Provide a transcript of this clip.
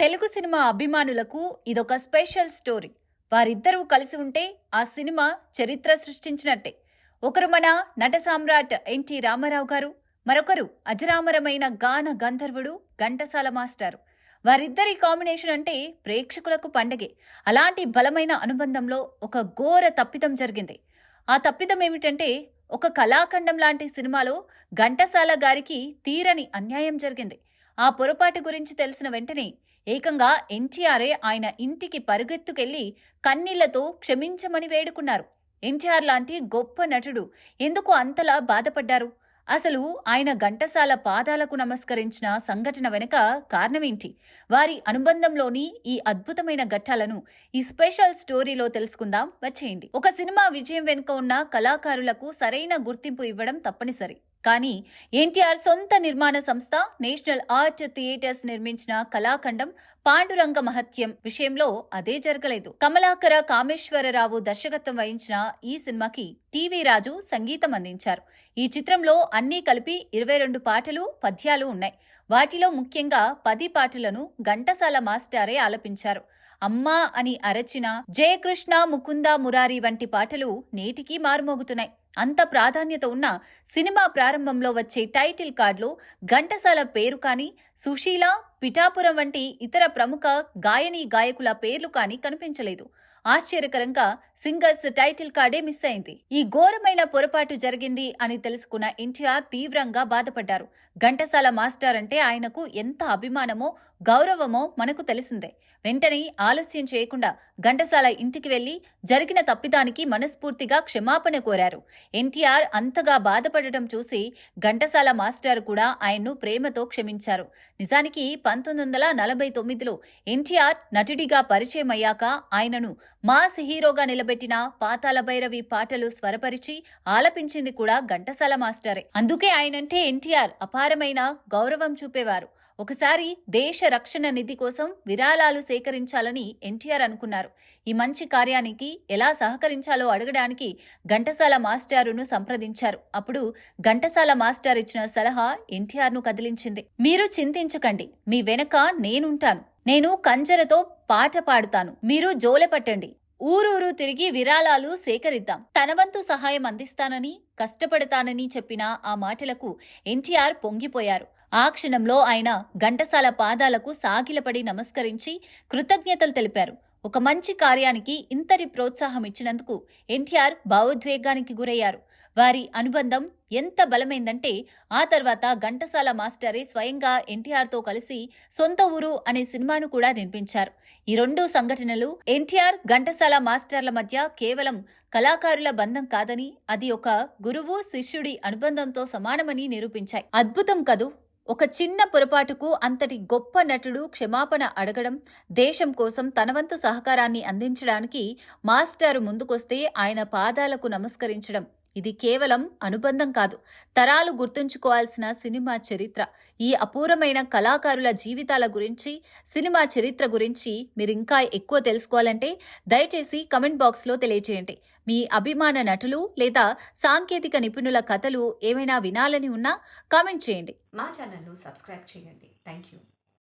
Telugu cinema అభిమానులకు ఇదొక special story. వారిద్దరూ కలిసి ఉంటే ఆ సినిమా చరిత్ర సృష్టించినట్టే. ఒకరు మన నట సామ్రాట్ ఎన్టీ రామారావు గారు మరొకరు అజరామరమైన గాన గంధర్వుడు ఘంటసాల మాస్టారు. వారిద్దరి కాంబినేషన్ అంటే ప్రేక్షకులకు పండగే. అలాంటి బలమైన అనుబంధంలో ఒక ఘోర తప్పిదం జరిగింది. ఆ తప్పిదం ఏమిటంటే ఒక కళాఖండం లాంటి సినిమాలో ఘంటసాల గారికి తీరని అన్యాయం జరిగింది. ఆ పొరపాటు గురించి తెలిసిన వెంటనే ఏకంగా ఎన్టీఆర్ఏ ఆయన ఇంటికి పరుగెత్తుకెళ్ళి కన్నీళ్ళతో క్షమించమని వేడుకున్నారు. ఎన్టీఆర్ లాంటి గొప్ప నటుడు ఎందుకు అంతలా బాధపడ్డారు? అసలు ఆయన ఘంటసాల పాదాలకు నమస్కరించిన సంఘటన వెనుక కారణమేంటి? వారి అనుబంధంలోని ఈ అద్భుతమైన ఘట్టాలను ఈ స్పెషల్ స్టోరీలో తెలుసుకుందాం. వచ్చేయండి. ఒక సినిమా విజయం వెనుక ఉన్న కళాకారులకు సరైన గుర్తింపు ఇవ్వడం తప్పనిసరి. కానీ ఎన్టీఆర్ సొంత నిర్మాణ సంస్థ నేషనల్ ఆర్ట్ థియేటర్స్ నిర్మించిన కళాఖండం పాండురంగ మహత్యం విషయంలో అదే జరగలేదు. కమలాకర కామేశ్వరరావు దర్శకత్వం వహించిన ఈ సినిమాకి టీవీ రాజు సంగీతం అందించారు. ఈ చిత్రంలో అన్నీ కలిపి ఇరవై రెండు పాటలు పద్యాలు ఉన్నాయి. వాటిలో ముఖ్యంగా పది పాటలను ఘంటసాల మాస్టారే ఆలపించారు. అమ్మా అని అరచిన జయకృష్ణ ముకుంద మురారి వంటి పాటలు నేటికీ మారుమోగుతున్నాయి. అంత ప్రాధాన్యత ఉన్న సినిమా ప్రారంభంలో వచ్చే టైటిల్ కార్డులో ఘంటసాల పేరు కానీ సుశీల పిఠాపురం వంటి ఇతర ప్రముఖ గాయని గాయకుల పేర్లు కానీ కనిపించలేదు. ఆశ్చర్యకరంగా సింగర్స్ టైటిల్ కార్డే మిస్ అయింది. ఈ ఘోరమైన పొరపాటు జరిగింది అని తెలుసుకున్న ఎన్టీఆర్ తీవ్రంగా బాధపడ్డారు. ఘంటసాల మాస్టర్ అంటే ఆయనకు ఎంత అభిమానమో గౌరవమో మనకు తెలిసిందే. వెంటనే ఆలస్యం చేయకుండా ఘంటసాల ఇంటికి వెళ్ళి జరిగిన తప్పిదానికి మనస్ఫూర్తిగా క్షమాపణ కోరారు. ఎన్టీఆర్ అంతగా బాధపడటం చూసి ఘంటసాల మాస్టర్ కూడా ఆయన్ను ప్రేమతో క్షమించారు. నిజానికి పంతొమ్మిది వందల నలభై తొమ్మిదిలో ఎన్టీఆర్ నటుడిగా పరిచయం అయ్యాక ఆయనను మాస్ హీరోగా నిలబెట్టిన పాతాల భైరవి పాటలు స్వరపరిచి ఆలపించింది కూడా ఘంటసాల మాస్టరే. అందుకే ఆయనంటే ఎన్టీఆర్ అపారమైన గౌరవం చూపేవారు. ఒకసారి దేశ రక్షణ నిధి కోసం విరాళాలు సేకరించాలని ఎన్టీఆర్ అనుకున్నారు. ఈ మంచి కార్యానికి ఎలా సహకరించాలో అడగడానికి ఘంటసాల మాస్టారును సంప్రదించారు. అప్పుడు ఘంటసాల మాస్టర్ ఇచ్చిన సలహా ఎన్టీఆర్ను కదిలించింది. మీరు చింతించకండి. మీ వెనక నేనుంటాను. నేను కంజరతో పాట పాడుతాను. మీరు జోలె పట్టండి. ఊరూరు తిరిగి విరాళాలు సేకరిద్దాం. తనవంతు సహాయం అందిస్తానని కష్టపడతానని చెప్పిన ఆ మాటలకు ఎన్టీఆర్ పొంగిపోయారు. ఆ క్షణంలో ఆయన ఘంటసాల పాదాలకు సాగిలపడి నమస్కరించి కృతజ్ఞతలు తెలిపారు. ఒక మంచి కార్యానికి ఇంతటి ప్రోత్సాహం ఇచ్చినందుకు ఎన్టీఆర్ భావోద్వేగానికి గురయ్యారు. వారి అనుబంధం ఎంత బలమైందంటే ఆ తర్వాత ఘంటసాల మాస్టరే స్వయంగా ఎన్టీఆర్తో కలిసి సొంత ఊరు అనే సినిమాను కూడా నిర్మించారు. ఈ రెండు సంఘటనలు ఎన్టీఆర్ ఘంటసాల మాస్టర్ల మధ్య కేవలం కళాకారుల బంధం కాదని అది ఒక గురువు శిష్యుడి అనుబంధంతో సమానమని నిరూపించాయి. అద్భుతం కదూ! ఒక చిన్న పొరపాటుకు అంతటి గొప్ప నటుడు క్షమాపణ అడగడం దేశం కోసం తనవంతు సహకారాన్ని అందించడానికి మాస్టారు ముందుకొస్తే ఆయన పాదాలకు నమస్కరించడం. ఇది కేవలం అనుబంధం కాదు. తరాలు గుర్తుంచుకోవాల్సిన సినిమా చరిత్ర. ఈ అపూర్వమైన కళాకారుల జీవితాల గురించి సినిమా చరిత్ర గురించి మీరు ఇంకా ఎక్కువ తెలుసుకోవాలంటే దయచేసి కమెంట్ బాక్స్లో తెలియజేయండి. మీ అభిమాన నటులు లేదా సాంకేతిక నిపుణుల కథలు ఏమైనా వినాలని ఉన్నా కామెంట్ చేయండి. మా ఛానల్ను సబ్స్క్రైబ్ చేయండి. Thank you